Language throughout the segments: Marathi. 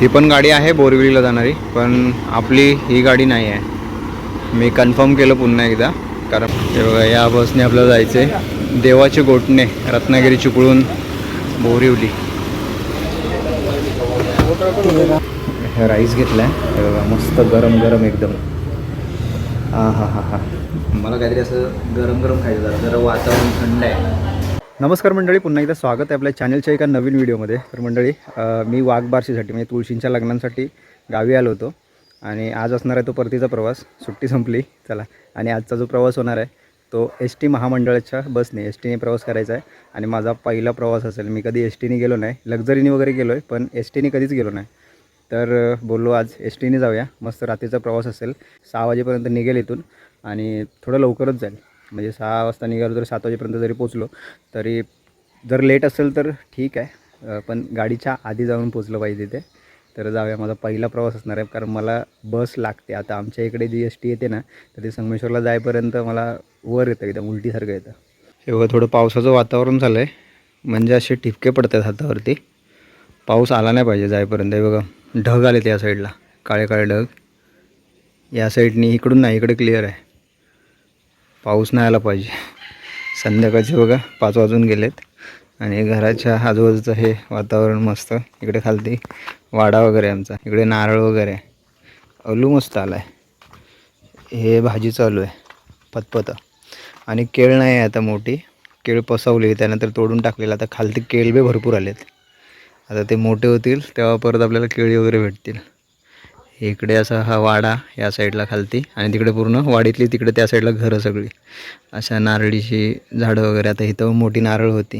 ही पण गाडी आहे बोरविलीला जाणारी पण आपली ही गाडी नाही आहे. मी कन्फर्म केलं पुन्हा एकदा कारण बघा या बसने आपल्याला जायचं आहे देवाचे गोटणे रत्नागिरी चिपळून बोरिवली. राईस घेतला आहे बघा मस्त गरम गरम एकदम. हा हा हा हा मला काहीतरी असं गरम गरम खायचं जरा जरा वातावरण थंड आहे. नमस्कार मंडळी पुन्हा एकदा स्वागत आहे आपल्या चॅनलच्या एका नवीन व्हिडिओमध्ये. तर मंडळी मी वाघबारशीसाठी म्हणजे तुळशींच्या लग्नांसाठी गावी आलो होतो. आणि आज असणार आहे तो परतीचा प्रवास. सुट्टी संपली चला. आणि आजचा जो प्रवास होणार आहे तो एस टी महामंडळाच्या बसने एस टीने प्रवास करायचा आहे. आणि माझा पहिला प्रवास असेल मी कधी एस टीने गेलो नाही. लक्झरीने वगैरे गेलो आहे पण एस टीने कधीच गेलो नाही. तर बोललो आज एस टीने जाऊया. मस्त रात्रीचा प्रवास असेल. सहा वाजेपर्यंत निघेल इथून. आणि थोडं लवकरच जाईल. म्हणजे सहा वाजता निघालो तर सात वाजेपर्यंत जरी पोचलो तरी जर लेट असेल तर ठीक आहे. पण गाडीच्या आधी जाऊन पोचलं पाहिजे तिथे. तर जाऊया माझा पहिला प्रवास असणार आहे. कारण मला बस लागते. आता आमच्या इकडे जी एस टी येते ना तर ते संगमेश्वरला जाईपर्यंत मला वर येतं एकदम उलटीसारखं येतं. हे बघा थोडं पावसाचं वातावरण झालं आहे म्हणजे असे ठिपके पडतात हातावरती. पाऊस आला नाही पाहिजे जायपर्यंत हे बघा ढग आले त्या साईडला. काळे काळे ढग. या साईडनी इकडून नाही इकडे क्लिअर आहे. पाऊस नाही आला पाहिजे. संध्याकाळचे बघा पाच वाजून गेलेत. आणि घराच्या आजूबाजूचं हे वातावरण मस्त. इकडे खालती वाडा वगैरे आहे आमचा. इकडे नारळ वगैरे. आहे अलू मस्त आला आहे हे भाजी चालू आहे. पतपत. आणि केळ नाही आहे आता मोठी. केळ पसवली त्यानंतर तोडून टाकलेलं. आता खालती केळबे भरपूर आलेत. आता ते मोठे होतील तेव्हा परत आपल्याला केळी वगैरे भेटतील. इकडे असा हा वाडा या साईडला खालती आणि तिकडे पूर्ण वाडीतली तिकडे त्या साईडला घरं सगळी. अशा नारळीची झाडं वगैरे. आता इथं मोठी नारळ होती.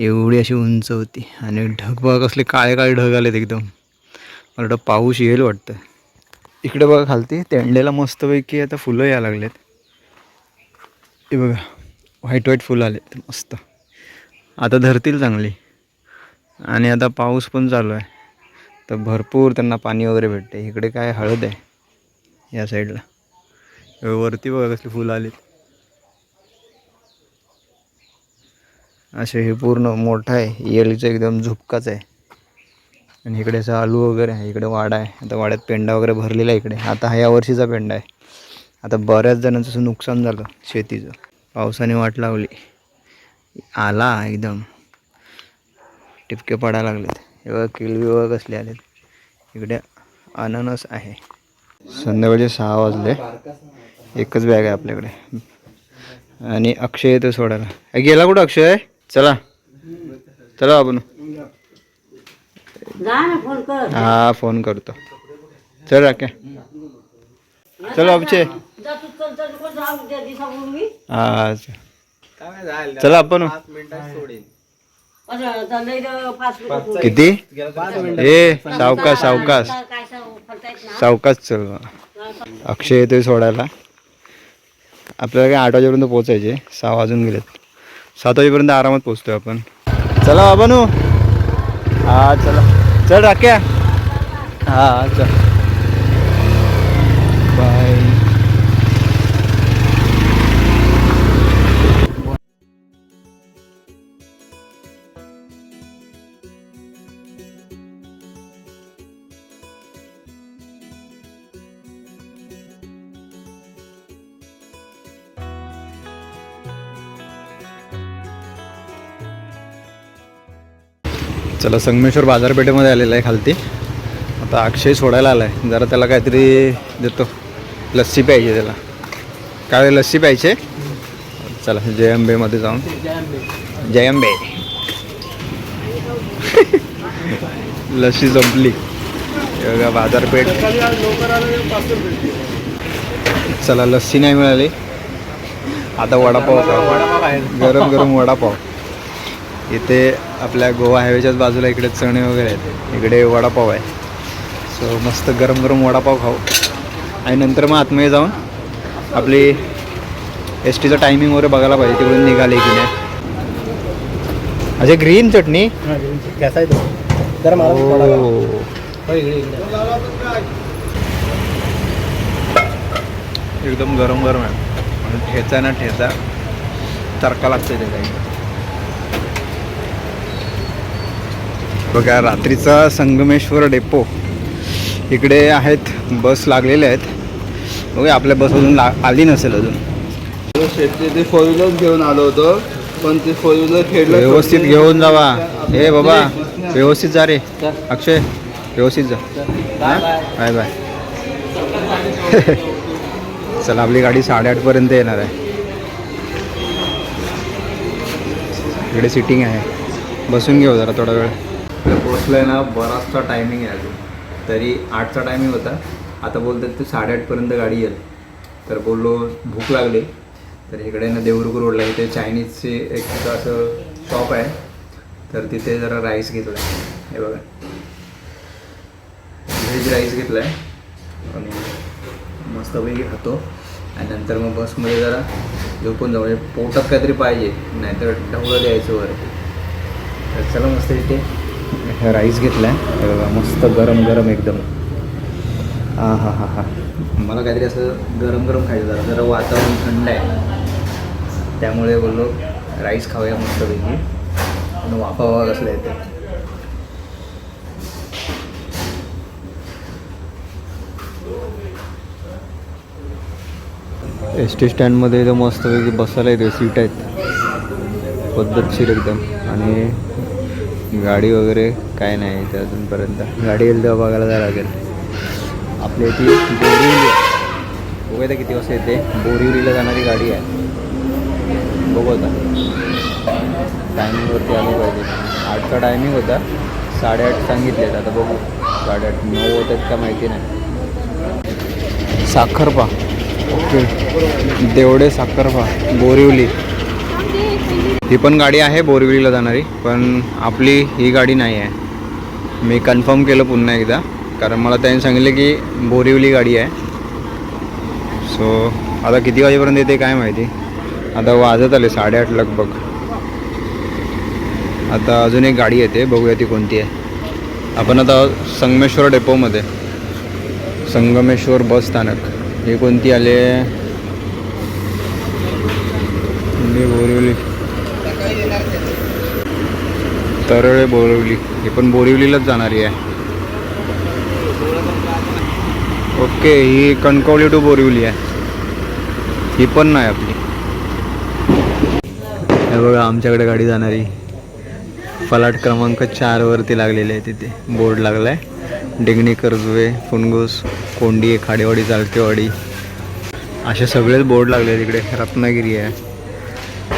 एवढी अशी उंच होती. आणि ढग बघा कसले काळे काळे ढग आलेत एकदम. मला वाटतं पाऊस येईल वाटतं. इकडे बघा खालती तेंडेला मस्तपैकी आता फुलं यायला लागलेत. हे बघा व्हाईट व्हाईट फुलं आलेत. मस्त. आता धरतील चांगली. आणि आता पाऊस पण चालू आहे. तर भरपूर त्यांना पाणी वगैरे भेटते. इकडे काय हळद आहे या साईडला. वरती बघा कसली फुलं आलीत. असे हे पूर्ण मोठं आहे. येळीचं एकदम झुपकाच आहे. आणि इकडे असं आलू वगैरे आहे. इकडे वाडा आहे. आता वाड्यात पेंडा वगैरे भरलेला आहे इकडे. आता हा या वर्षीचा पेंडा आहे. आता बऱ्याच जणांचं असं नुकसान झालं शेतीचं. पावसाने वाट लावली आला एकदम. टिपके पडायला लागलेत. हे बघा किलबी बघा कसले आलेत. इकडे अननस आहे. संध्याकाळचे सहा वाजले. एकच बॅग आहे आपल्याकडे. आणि अक्षय येतो सोडायला. अ, गेला कुठं अक्षय? चला. चला आपण हा फोन करतो. चल राख्या चलो अक्षय. जा. तू चल चल नको जाऊ? त्या दिवसापूर्वी मी. हा चला. आपण. किती? ए सावकाश सावकाश. सावकाश चल अक्षय येतोय सोडायला. आपल्याला काय आठ वाजेपर्यंत पोचायचे सहा वाजून गेलेत. सात वाजेपर्यंत आरामात पोचतोय आपण. चला बाबा नो हा चला. चल राख्या. हा चल. चला संगमेश्वर बाजारपेठेमध्ये आलेला आहे खालती. आता अक्षय सोडायला आला आहे जरा त्याला काहीतरी देतो. लस्सी प्यायची त्याला. काय लस्सी प्यायचे? चला जय अंबेमध्ये जाऊन. जय अंबे लस्सी संपली. बाजारपेठ. चला लस्सी नाही मिळाली. आता वडापाव गरम गरम वडापाव. इथे आपल्या गोवा हायवेच्याच बाजूला इकडे चणे वगैरे आहेत. इकडे वडापाव आहे. सो मस्त गरम गरम वडापाव खाऊ. आणि नंतर मग आतमध्ये जाऊन आपली एस टीचं टायमिंग वगैरे बघायला पाहिजे तिकडून निघाले की नाही. असे ग्रीन चटणी? है. हो इकडे एकदम गरम गरम आहे. ठेचा ना ठेचा. तडका लागतोय त्याचा. बघा रात्रीचा संगमेश्वर डेपो. इकडे आहेत बस लागलेल्या आहेत. बघा आपल्या बस अजून ला आली नसेल अजून. शेतचे ते फोर व्हीलर घेऊन आलो होतो पण ते फोर व्हीलर खेळलं व्यवस्थित घेऊन जावा. हे बाबा व्यवस्थित जा रे. अक्षय व्यवस्थित जा. Bye bye. चला आपली गाडी साडेआठपर्यंत येणार आहे. इकडे सिटिंग आहे. बसून घेऊ जरा थोडा वेळ. पोचलं आहे ना बराचसा टायमिंग आहे अजून. तरी आठचा टायमिंग होता. आता बोलतात ते साडेआठपर्यंत गाडी येईल. तर बोललो भूक लागली. तर इकडे ना देवरुख रोडला इथे चायनीजचे एक तिथं असं शॉप आहे. तर तिथे जरा राईस घेतला आहे हे बघा. व्हेज राईस घेतला आहे आणि मस्तपैकी खातो. आणि नंतर मग बसमध्ये जरा झोपून जाऊ. म्हणजे पोटात काहीतरी पाहिजे. नाहीतर ढवळं द्यायचं वर तर चला मस्त इथे. राईस घेतला आहे हे बघा मस्त गरम गरम एकदम. हां हां हां हां. मला काहीतरी असं गरम गरम खायचं जरा जरा वातावरण थंड आहे. त्यामुळे बोललो राईस खाऊया मस्तपैकी. आणि वाफा वाफा कसला येते एस टी स्टँडमध्ये इथं मस्तपैकी बसायला येते सीट आहेत. पद्धतशीर एकदम. आणि गाडी वगैरे काय नाही इथे अजूनपर्यंत. गाडी येईल तेव्हा बघायला जावं लागेल. आपल्या इथे बोरिवली आहे. आता किती वाजता येते. बोरिवलीला जाणारी गाडी आहे. बघू आता. टायमिंगवरती आलो पाहिजे. आठचा टायमिंग होता. साडेआठ सांगितले आता बघू. साडेआठ नऊ होत आहेत का माहिती नाही. साखरपा. ओके. देवडे साखरपा. बोरिवली. ही पण गाडी आहे बोरिवलीला जाणारी. पण आपली ही गाडी नाही आहे. मी कन्फर्म केलं पुन्हा एकदा. कारण मला त्यांनी सांगितलं की बोरिवली गाडी आहे. सो आता किती वाजेपर्यंत येते काय माहिती? आता वाजत आले साडेआठ लगभग. आता अजून एक गाडी येते बघूया ती कोणती आहे. आपण आता संगमेश्वर डेपोमध्ये संगमेश्वर बस स्थानक. हे कोणती आले ही बोरिवली तरळे बोरिवली. हे पण बोरिवलीलाच जाणारी आहे. ओके ही कणकवली टू बोरिवली आहे. ही पण नाही आपली. हे बघा आमच्याकडे गाडी जाणारी. फलाट क्रमांक चारवरती लागलेली आहे तिथे. बोर्ड लागला आहे डिंगणी कर्जवे फुनगुस कोंडी खाडेवाडी जालकेवाडी असे सगळेच बोर्ड लागले आहेत तिकडे रत्नागिरी आहे.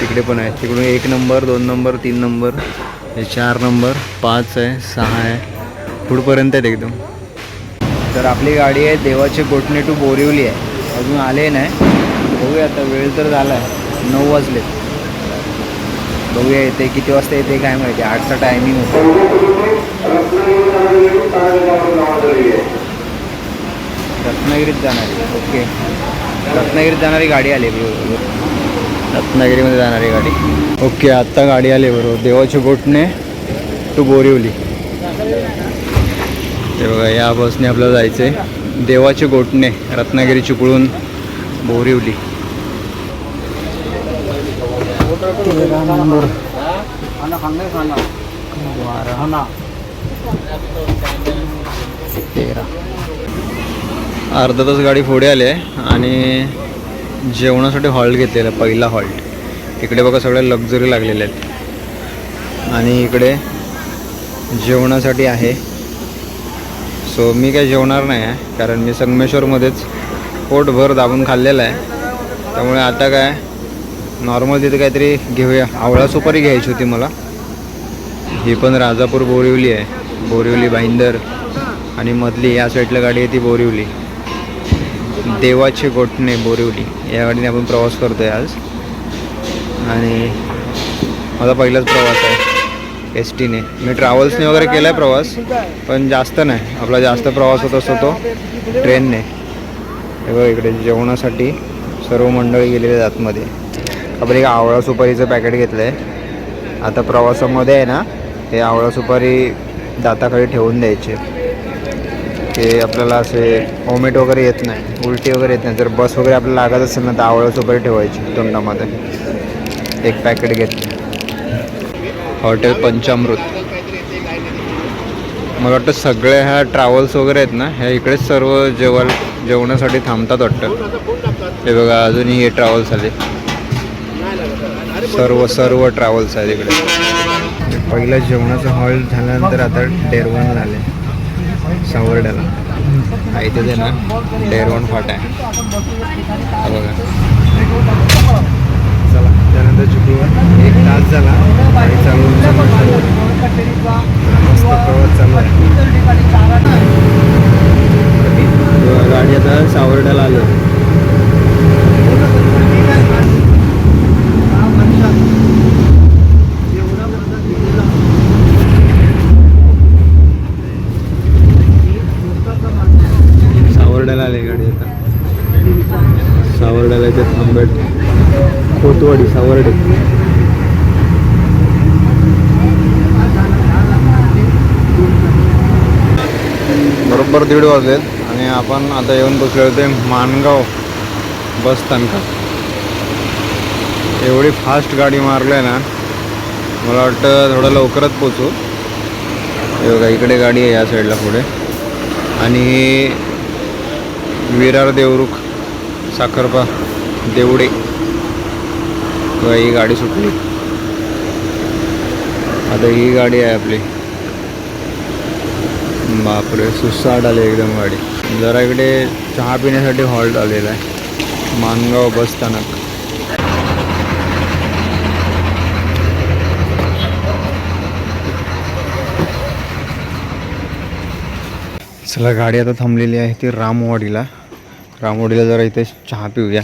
तिकडे पण आहे. तिकडून एक नंबर दोन नंबर तीन नंबर हे चार नंबर पाच आहे सहा आहे. पुढपर्यंत आहेत एकदम. तर आपली गाडी आहे देवाचे गोठणे टू बोरिवली आहे. अजून आले नाही. बघूया आता वेळ तर झाला आहे नऊ वाजले. बघूया येते किती वाजता येते काय माहिती. आठचा टायमिंग होतो. रत्नागिरीत जाणारी. ओके. रत्नागिरीत जाणारी गाडी आली रत्नागिरीमध्ये जाणारी गाडी. ओके आत्ता गाडी आली बरोबर. देवाचे गोठणे टू बोरिवली. ते बघा या बसने आपल्याला जायचं आहे देवाचे गोटणे रत्नागिरी चिपळूण बोरिवली. तेरा. अर्धा तास गाडी पुढे आली आहे आणि जेवणासाठी हॉल्ट घेतलेला पहिला हॉल्ट. इकडे बघा सगळ्या लक्झरी लागलेले आहेत. आणि इकडे जेवणासाठी आहे. सो मी काय जेवणार नाही आहे कारण मी संगमेश्वरमध्येच पोटभर दाबून खाल्लेलं आहे. त्यामुळे आता काय नॉर्मल तिथे काहीतरी घेऊया. आवळा सुपारी घ्यायची होती मला. ही पण राजापूर बोरिवली आहे. बोरिवली भाईंदर आणि मधली या साईडला गाडी आहे ती बोरिवली. देवाचे गोठणे बोरिवली या गाडीने आपण प्रवास करतो आहे आज. आणि माझा पहिलाच प्रवास आहे एस टीने. मी ट्रॅव्हल्सने वगैरे केला आहे प्रवास पण जास्त नाही. आपला जास्त प्रवास होत असतो तो ट्रेनने. हे बघा इकडे जेवणासाठी सर्व मंडळी गेलेले आहेत आतमध्ये. आपण एक आवळा सुपारीचं पॅकेट घेतलं आहे आता प्रवासामध्ये आहे ना हे आवळा सुपारी दाताखाली ठेवून द्यायचे. ते आपल्याला असे ओमेट वगैरे येत नाही उलटी वगैरे येत नाही. जर बस वगैरे आपल्याला लागत असेल ना तर आवळा वगैरे ठेवायची तोंडामध्ये. एक पॅकेट घेतलं. हॉटेल पंचामृत मला वाटतं सगळ्या ह्या ट्रॅव्हल्स वगैरे आहेत ना ह्या इकडेच सर्व जेवण जेवणासाठी थांबतात वाटतं. हे बघा अजूनही हे ट्रॅव्हल्स आले. सर्व सर्व ट्रॅव्हल्स आहेत इकडे. पहिलं जेवणाचं हॉल झाल्यानंतर आता डेरवण आले. सावर्ड्याला हा इथे ना डेरवण फाटा आहे. हा बघा. चला त्यानंतर चुकून एक तास झाला गाडी चालू. मस्त प्रवास चालू आहे. गाडी आता सावर्ड्याला आलो सावर्ड्याला आले गाडी आता सावर्ड्याला इथे थांबत खोतवाडी सावर्डे. बरोबर दीड वाजलेत आणि आपण आता येऊन बसले होते मानगाव बस स्थानकात. एवढी फास्ट गाडी मारली आहे ना मला वाटतं थोडं लवकरच पोचू हे बघा इकडे गाडी आहे या साईडला पुढे. आणि विरार देवरुख साखरपा देवडे. किंवा ही गाडी सुटली. आता ही गाडी आहे आपली. बापरे सुसाट आली एकदम गाडी. जरा इकडे चहा पिण्यासाठी हॉल्ट आलेला आहे. मानगाव बस स्थानक. चला गाडी आता थांबलेली आहे ती रामवाडीला. रामवाडीला जरा इथे चहा पिऊया.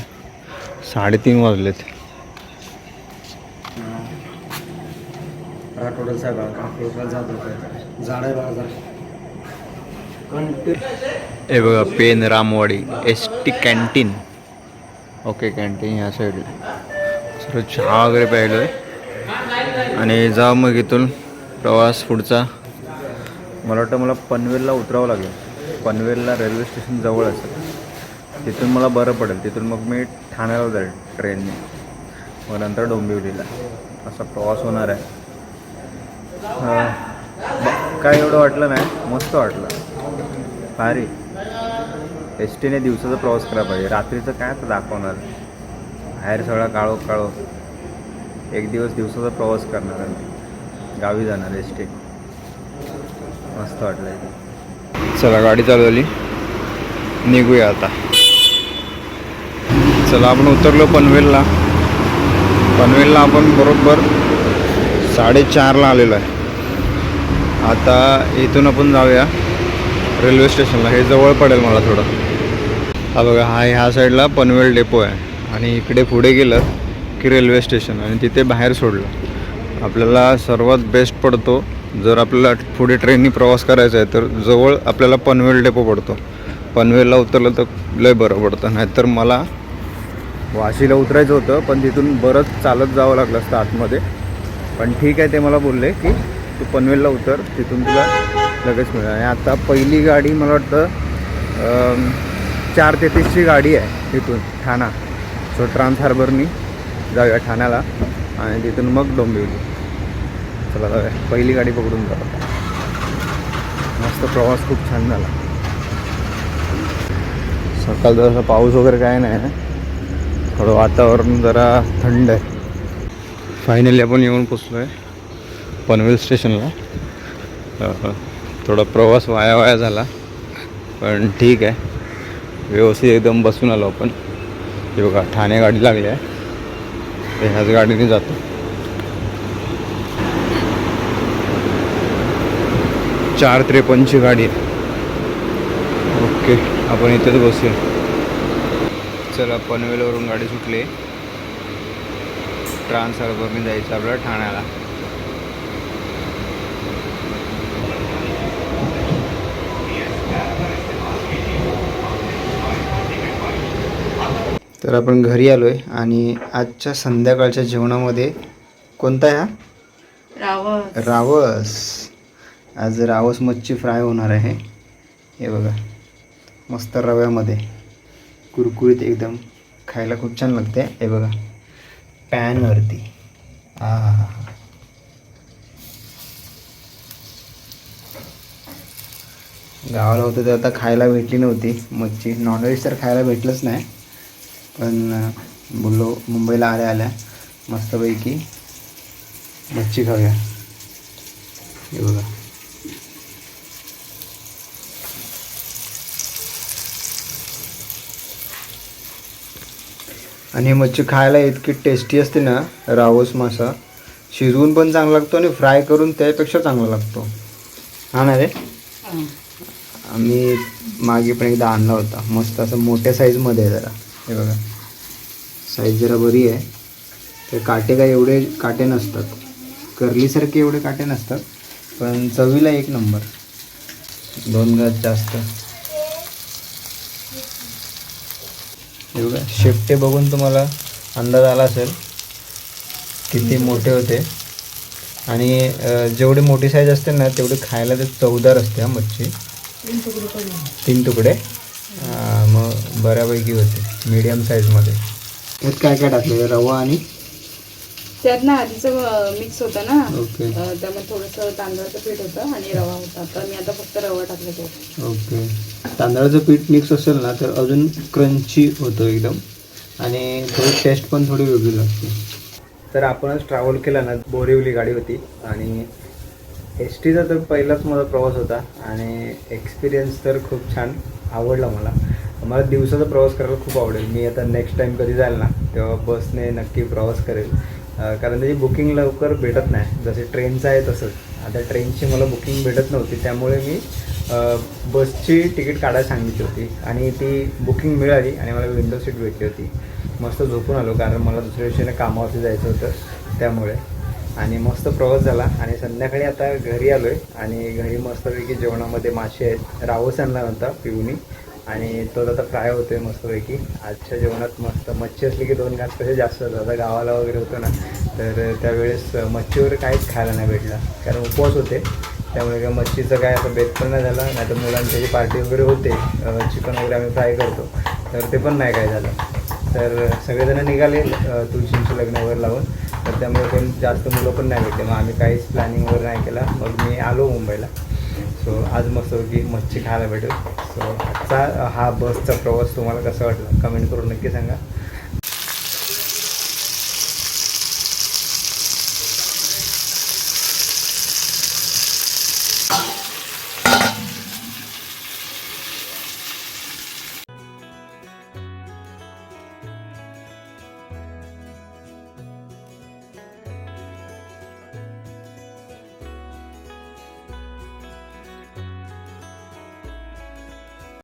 साडेतीन वाजलेत. राठोडल साहेब जात होतं. झाड आहे बघा हे बघा Pen Ramwadi S T canteen okay canteen ह्या साईडला सर चहा वगैरे प्यायलो आहे आणि जा मग इथून प्रवास पुढचा. मला वाटतं मला पनवेलला उतरावं लागेल. पनवेलला रेल्वे स्टेशन जवळ असेल तिथून मला बरं पडेल. तिथून मग मी ठाण्याला जाईल ट्रेनने मग नंतर डोंबिवलीला. असा प्रवास होणार आहे. हा. काय एवढं वाटलं नाही? मस्त वाटलं. भारी. एस टीने दिवसाचा प्रवास करायला पाहिजे. रात्रीचं काय आता दाखवणार? बाहेर सगळा काळो काळो एक दिवस दिवसाचा प्रवास करणार गावी जाणार एस टी मस्त वाटलं चला गाडी चालवली निघूया आता. चला आपण उतरलो पनवेलला. पनवेलला आपण बरोबर साडेचारला आलेलो आहे. आता इथून आपण जाऊया रेल्वे स्टेशनला. हे जवळ पडेल मला थोडं. हा बघा हा ह्या साईडला पनवेल डेपो आहे. आणि इकडे पुढे गेलं की रेल्वे स्टेशन. आणि तिथे बाहेर सोडलं. आपल्याला सर्वात बेस्ट पडतो जर आपल्याला पुढे ट्रेननी प्रवास करायचा आहे तर जवळ आपल्याला पनवेल डेपो पडतो. पनवेलला उतरलं तर लय बरं पडतं. नाहीतर मला वाशीला उतरायचं होतं पण तिथून बरंच चालत जावं लागलं असतं आतमध्ये. पण ठीक आहे ते मला बोलले की तू पनवेलला उतर तिथून तुला लगेच मिळेल. आणि आता पहिली गाडी मला वाटतं चार तेहतीसची गाडी आहे तिथून ठाणा. सो ट्रान्स हार्बरनी जाऊया ठाण्याला आणि तिथून मग डोंबिवली. चला जाऊया. पहिली गाडी पकडून जाऊ. मस्त प्रवास खूप छान झाला. सकाळचा जसा पाऊस वगैरे काय नाही. थोडं वातावरण जरा थंड आहे. फायनली आपण येऊन पोचलो आहे पनवेल स्टेशनला. थोडा प्रवास वाया वाया झाला. पण ठीक आहे. व्यवस्थित एकदम बसून आलो आपण. हे बघा ठाणे गाडी लागली आहे. तर ह्याच गाडीने जातो. चार त्रेपन्नची गाडी आहे. ओके आपण इथेच बसूया. चला पनवेलवरून गाडी सुटली हार्बरने जायचं आपल्याला ठाण्याला. तर आपण घरी आलो आहे आणि आजच्या संध्याकाळच्या जेवणामध्ये कोणता ह्या रावण रावस. आज रावस मच्छी फ्राय होणार आहे. हे बघा मस्त रव्यामध्ये कुरकुरीत एकदम खायला खूप छान लागते हे बघा. पॅनवरती. हा हा हा. गावाला होतं तर आता खायला भेटली नव्हती. मच्छी नॉनव्हेज तर खायला भेटलंच नाही. पण बोललो मुंबईला आल्या आल्या मस्तपैकी मच्छी खाऊया. हे बघा. आणि ही मच्छी खायला इतकी टेस्टी असते ना रावस मासा शिजवून पण चांगला लागतो आणि फ्राय करून त्यापेक्षा चांगला लागतो. हा ना रे? आम्ही मागे पण एकदा आणला होता. मस्त असं मोठ्या साईजमध्ये आहे जरा. हे बघा. साईज जरा बरी आहे. ते काटे काय एवढे काटे नसतात. कर्लीसारखे एवढे काटे नसतात. पण चवीला एक नंबर दोन गाज जास्त. बघा शेपटे बघून तुम्हाला अंदाज आला असेल किती मोठे होते. आणि जेवढी मोठी साईज असते ना तेवढी खायला ते चवदार असते हा मच्छी. तीन तुकडे अं, मग बऱ्यापैकी होते मीडियम साईजमध्ये यात काय काय टाकलं रवा आणि त्यात ना आधीचं मिक्स होतं ना. ओके त्यामुळे थोडंसं तांदळाचं पीठ होतं आणि रवा होता. तर मी आता फक्त रवा टाकला तो. ओके तांदळाचं पीठ मिक्स असेल ना तर अजून क्रंची होतं एकदम. आणि थोडी टेस्ट पण थोडी वेगळी लागते. तर आपणच ट्रॅव्हल केला ना बोरिवली गाडी होती आणि एस टीचा तर पहिलाच माझा प्रवास होता. आणि एक्सपिरियन्स तर खूप छान आवडला मला. मला दिवसाचा प्रवास करायला खूप आवडेल. मी आता नेक्स्ट टाईम कधी जाईल ना तेव्हा बसने नक्की प्रवास करेल. कारण त्याची बुकिंग लवकर भेटत नाही. जसे ट्रेनचं आहे तसंच. आता ट्रेनची मला बुकिंग भेटत नव्हती. त्यामुळे मी बसची तिकीट काढायला सांगितली होती. आणि ती बुकिंग मिळाली आणि मला विंडो सीट भेटली होती. मस्त झोपून आलो कारण मला दुसऱ्या दिवशीने कामावरती जायचं होतं. त्यामुळे. आणि मस्त प्रवास झाला. आणि संध्याकाळी आता घरी आलो आहे आणि घरी मस्तपैकी जेवणामध्ये मासे आहेत. रावस आणला होता पिऊनी. आणि तो आता फ्राय होतोय मस्तपैकी. आजच्या जेवणात मस्त मच्छी असली की दोन घास कसे जास्त होतात. आता गावाला वगैरे होतो ना तर त्यावेळेस मच्छी वगैरे काहीच खायला नाही भेटला. कारण उपवास होते. त्यामुळे काय मच्छीचं काय असं बेत पण नाही झाला. नाही तर मुलांची पार्टी वगैरे होते चिकन वगैरे आम्ही फ्राय करतो. तर ते पण नाही काय झालं. तर सगळेजण निघाले अ, तुळशींचे लग्न वगैरे लावून. तर त्यामुळे कोण जास्त मुलं पण नाही भेटले. मग आम्ही काहीच प्लॅनिंग वगैरे नाही केला. मग मी आलो मुंबईला. सो आज मस्त की मच्छी खायला भेटेल सो आजचा हा बसचा प्रवास तुम्हाला कसा वाटला? कमेंट करून नक्की सांगा.